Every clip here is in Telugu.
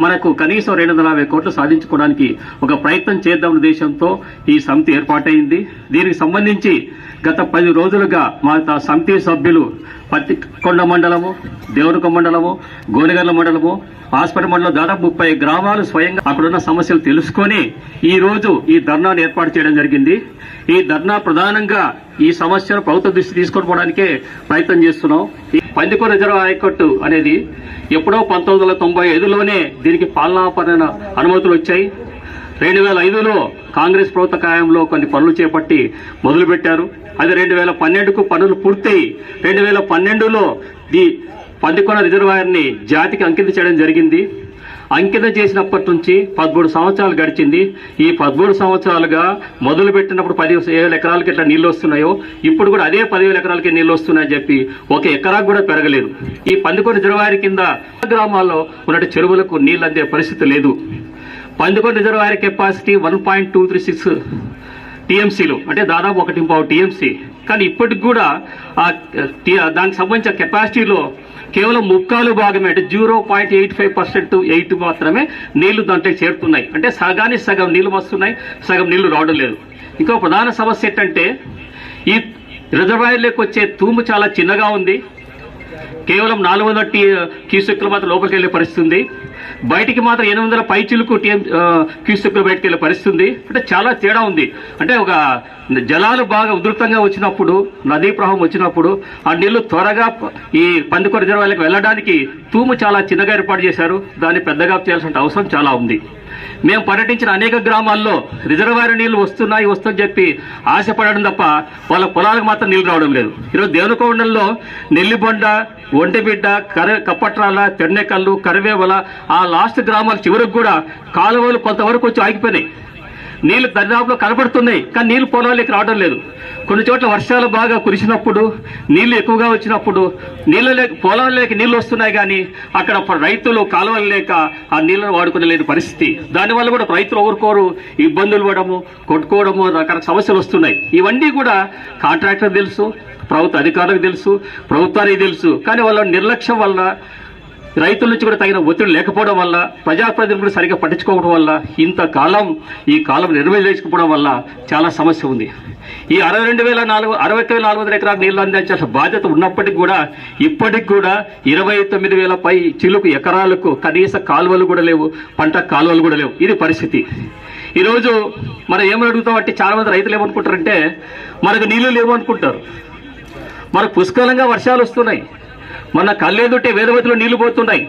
మనకు కనీసం రెండు వందల యాభై కోట్లు సాధించుకోవడానికి ఒక ప్రయత్నం చేద్దాం ఉద్దేశంతో ఈ సమితి ఏర్పాటైంది. దీనికి సంబంధించి గత పది రోజులుగా మా సమితి సభ్యులు పత్తికొండ మండలము దేవరకొండ మండలము గోనెగర్ల మండలము హాస్పిటల్ మండలం దాదాపు ముప్పై గ్రామాలు స్వయంగా అక్కడున్న సమస్యలు తెలుసుకొని ఈ రోజు ఈ ధర్నాను ఏర్పాటు చేయడం జరిగింది. ఈ ధర్నా ప్రధానంగా ఈ సమస్యను ప్రభుత్వ దృష్టి తీసుకొని పోవడానికే ప్రయత్నం చేస్తున్నాం. ఈ పందికొ రిజర్వ్ హైకోర్టు అనేది ఎప్పుడో పంతొమ్మిది వందల తొంభై ఐదులోనే దీనికి పాలనాపరణ అనుమతులు వచ్చాయి. రెండు వేల ఐదులో కాంగ్రెస్ ప్రభుత్వ కాయంలో కొన్ని పనులు చేపట్టి మొదలుపెట్టారు. అది రెండు వేల పన్నెండుకు పనులు పూర్తయి రెండు వేల పన్నెండులో ది పందికొండ రిజర్వాయర్ని జాతికి అంకితం చేయడం జరిగింది. అంకితం చేసినప్పటి నుంచి పదమూడు సంవత్సరాలు గడిచింది. ఈ పదమూడు సంవత్సరాలుగా మొదలు పెట్టినప్పుడు పది వేల ఎకరాలకి ఎట్లా నీళ్ళు వస్తున్నాయో ఇప్పుడు కూడా అదే పదివేల ఎకరాలకి నీళ్ళు వస్తున్నాయని చెప్పి ఒక ఎకరాకు కూడా పెరగలేదు. ఈ పందికొండ రిజర్వాయర్ కింద గ్రామాల్లో ఉన్నట్టు చెరువులకు నీళ్ళు అందే పరిస్థితి లేదు. Pandikonda reservoir capacity one point two three six టీఎంసీలు. అంటే దాదాపు ఒకటి పావు టీఎంసీ. కానీ ఇప్పటికి కూడా ఆ టి- దానికి సంబంధించిన కెపాసిటీలో కేవలం ముక్కాలు భాగమే అంటే zero point eight five percent eight మాత్రమే నీళ్ళు దాంట్లో చేరుతున్నాయి. అంటే సగానికి సగం నీళ్ళు వస్తున్నాయి సగం నీళ్ళు రావడం లేదు. ఇంకో ప్రధాన సమస్య ఏంటంటే ఈ రిజర్వాయర్లోకి వచ్చే తూము చాలా చిన్నగా ఉంది. కేవలం నాలుగు వందల టీ క్యూసెక్లు మాత్రం లోపలికి వెళ్ళే పరిస్థితి ఉంది బయటికి మాత్రం ఎనిమిది వందల పైచిలకు టీఎం క్యూసెక్లు బయటికి వెళ్ళే పరిస్థితి ఉంది అంటే చాలా తేడా ఉంది. అంటే ఒక జలాలు బాగా ఉధృతంగా వచ్చినప్పుడు నదీ ప్రవాహం వచ్చినప్పుడు ఆ నీళ్ళు త్వరగా ఈ పందుకొర రిజర్వాయర్లకు వెళ్ళడానికి తూము చాలా చిన్నగా ఏర్పాటు చేశారు. దాన్ని పెద్దగా చేయాల్సిన అవసరం చాలా ఉంది. మేము పర్యటించిన అనేక గ్రామాల్లో రిజర్వాయర్ నీళ్ళు వస్తున్నాయి వస్తుందని చెప్పి ఆశపడడం తప్ప వాళ్ళ పొలాలకు మాత్రం నీళ్ళు రావడం లేదు. ఈరోజు దేవనకొండల్లో నెల్లిబొండ ఒంటిబిడ్డ కర కప్పట్రాల తెన్నెకల్లు కరివేవల ఆ లాస్ట్ గ్రామాల చివరికి కూడా కాలువలు కొంతవరకు వచ్చి ఆగిపోయినాయి. నీళ్ళు దరిదాపులో కనపడుతున్నాయి కానీ నీళ్ళు పొలాలకి రావడం లేదు. కొన్ని చోట్ల వర్షాలు బాగా కురిసినప్పుడు నీళ్ళు ఎక్కువగా వచ్చినప్పుడు నీళ్ళ లేక పొలాల్లోకి నీళ్ళు వస్తున్నాయి కానీ అక్కడ రైతులు కాలువలు లేక ఆ నీళ్ళను వాడుకునే లేని పరిస్థితి. దానివల్ల కూడా రైతులు ఊరుకోరు ఇబ్బందులు పడము కొట్టుకోవడము రకరకాల సమస్యలు వస్తున్నాయి. ఇవన్నీ కూడా కాంట్రాక్టర్ తెలుసు ప్రభుత్వ అధికారులకు తెలుసు ప్రభుత్వానికి తెలుసు. కానీ వాళ్ళ నిర్లక్ష్యం వల్ల రైతుల నుంచి కూడా తగిన ఒత్తిడి లేకపోవడం వల్ల ప్రజాప్రతినిధులు కూడా సరిగ్గా పట్టించుకోవడం వల్ల ఇంతకాలం ఈ కాలం నిర్వహించకపోవడం వల్ల చాలా సమస్య ఉంది. ఈ అరవై రెండు వేల నాలుగు అరవై వేల నాలుగు వందల ఎకరాలు నీళ్ళు అందించాల్సిన బాధ్యత ఉన్నప్పటికీ కూడా ఇప్పటికి కూడా ఇరవై తొమ్మిది వేల పై చిలుకు ఎకరాలకు కనీస కాలువలు కూడా లేవు పంట కాలువలు కూడా లేవు. ఇది పరిస్థితి. ఈరోజు మనం ఏమని అడుగుతాం అంటే చాలా మంది రైతులు ఏమనుకుంటారంటే మనకు నీళ్ళు లేవు అనుకుంటారు. మనకు పుష్కలంగా వర్షాలు వస్తున్నాయి. మన కళ్ళెదుటే వేదవతిలో నీళ్ళు పోతున్నాయి.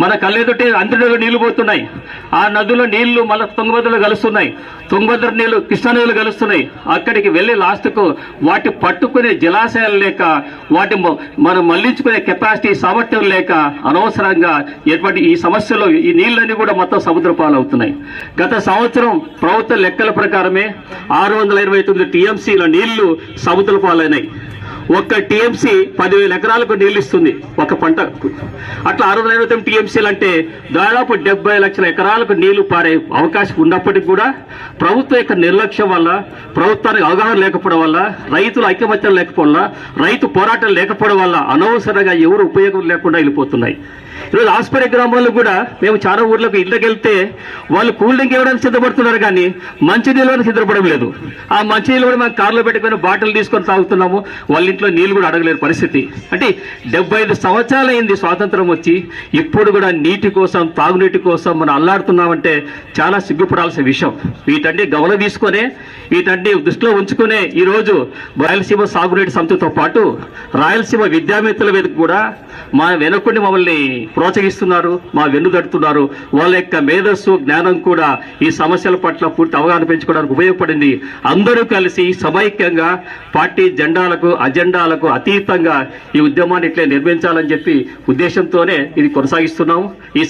మన కళ్ళెదుటే అంతరిలో నీళ్ళు పోతున్నాయి. ఆ నదుల నీళ్ళు మళ్ళీ తుంగభద్రలో కలుస్తున్నాయి. తుంగభద్ర నీళ్ళు కృష్ణా నదులు కలుస్తున్నాయి. అక్కడికి వెళ్ళి లాస్ట్కు వాటి పట్టుకునే జలాశయాలు లేక వాటి మనం మళ్ళించుకునే కెపాసిటీ సామర్థ్యం లేక అనవసరంగా ఎటువంటి ఈ సమస్యలో ఈ నీళ్ళన్నీ కూడా మొత్తం సముద్ర పాలవుతున్నాయి. గత సంవత్సరం ప్రభుత్వ లెక్కల ప్రకారమే ఆరు వందల ఇరవై తొమ్మిది టీఎంసీల నీళ్ళు సముద్ర పాలైనాయి. ఒక్క టీఎంసీ పదివేల ఎకరాలకు నీళ్ళు ఇస్తుంది ఒక పంట. అట్లా అరవై ఐదు తొమ్మిది టీఎంసీలు అంటే దాదాపు డెబ్బై లక్షల ఎకరాలకు నీళ్ళు పారే అవకాశం ఉన్నప్పటికీ కూడా ప్రభుత్వం యొక్క నిర్లక్ష్యం వల్ల ప్రభుత్వానికి అవగాహన లేకపోవడం వల్ల రైతుల ఐకమత్యం లేకపోవడం వల్ల రైతు పోరాటం లేకపోవడం వల్ల అనవసరంగా ఎవరు ఉపయోగం లేకుండా వెళ్ళిపోతున్నాయి. ఈరోజు ఆస్పర్య గ్రామాల్లో కూడా మేము చాలా ఊర్లకు ఇళ్ళకి వెళ్తే వాళ్ళు కూల్ డ్రింక్ ఇవ్వడానికి సిద్ధపడుతున్నారు కానీ మంచినీళ్ళు సిద్ధపడడం లేదు. ఆ మంచినీళ్ళు కూడా మేము కార్లో పెట్టుకుని బాటిల్ తీసుకొని తాగుతున్నాము. వాళ్ళ ఇంట్లో నీళ్ళు కూడా అడగలేని పరిస్థితి. అంటే డెబ్బై ఐదు సంవత్సరాలైంది స్వాతంత్రం వచ్చి ఇప్పుడు కూడా నీటి కోసం తాగునీటి కోసం మనం అల్లాడుతున్నామంటే చాలా సిగ్గుపడాల్సిన విషయం. వీటన్ని గమనం తీసుకొని వీటన్ని దృష్టిలో ఉంచుకునే ఈరోజు రాయలసీమ సాగునీటి సంస్థతో పాటు రాయలసీమ విద్యామిత్రుల మీద కూడా మా వెనకుండి మమ్మల్ని ప్రోత్సహిస్తున్నారు మా వెన్నుదడుతున్నారు వాళ్ళ యొక్క మేధస్సు జ్ఞానం కూడా ఈ సమస్యల పట్ల పూర్తి అవగాహన పెంచుకోవడానికి ఉపయోగపడింది. అందరూ కలిసి సమైక్యంగా పార్టీ జెండాలకు అజెండాలకు అతీతంగా ఈ ఉద్యమాన్ని ఇట్లే నిర్మించాలని చెప్పి ఉద్దేశంతోనే ఇది కొనసాగిస్తున్నాము. ఈ